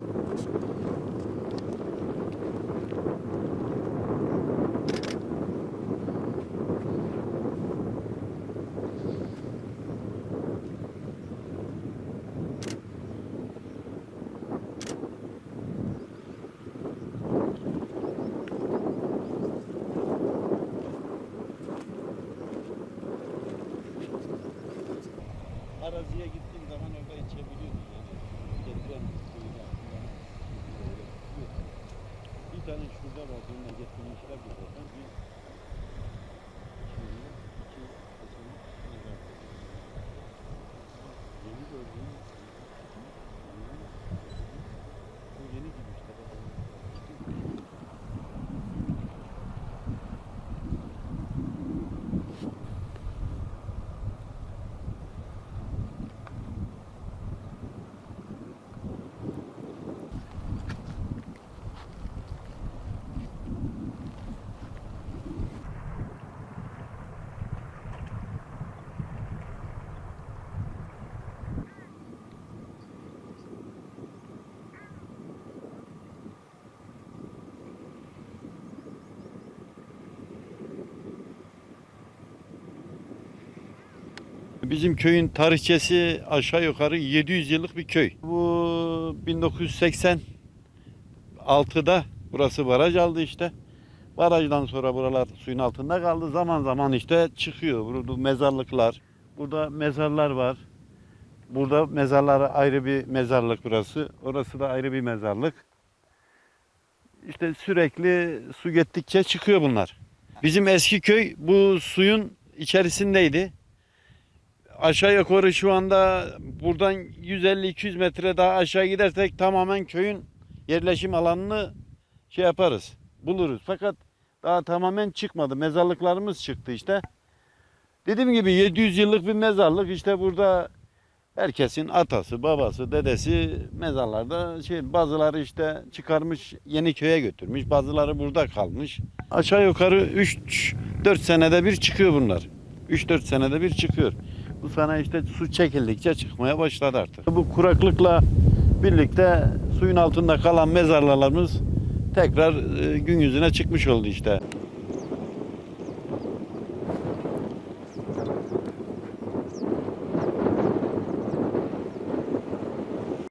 よし。Var, bununla getirmişler bir Bizim köyün tarihçesi aşağı yukarı 700 yıllık bir köy. Bu 1986'da burası baraj aldı işte. Barajdan sonra buralar suyun altında kaldı. Zaman zaman işte çıkıyor. Burada mezarlıklar. Burada mezarlar var. Burada mezarlara ayrı bir mezarlık burası. Orası da ayrı bir mezarlık. İşte sürekli su gittikçe çıkıyor bunlar. Bizim eski köy bu suyun içerisindeydi aşağı yukarı şu anda buradan 150-200 metre daha aşağı gidersek tamamen köyün yerleşim alanını şey yaparız, buluruz. Fakat daha tamamen çıkmadı. Mezarlıklarımız çıktı işte. Dediğim gibi 700 yıllık bir mezarlık işte burada herkesin atası, babası, dedesi mezarlarda şey bazıları işte çıkarmış yeni köye götürmüş. Bazıları burada kalmış. Aşağı yukarı 3-4 senede bir çıkıyor bunlar. 3-4 senede bir çıkıyor. Bu sene işte su çekildikçe çıkmaya başladı artık. Bu kuraklıkla birlikte suyun altında kalan mezarlarımız tekrar e, gün yüzüne çıkmış oldu işte.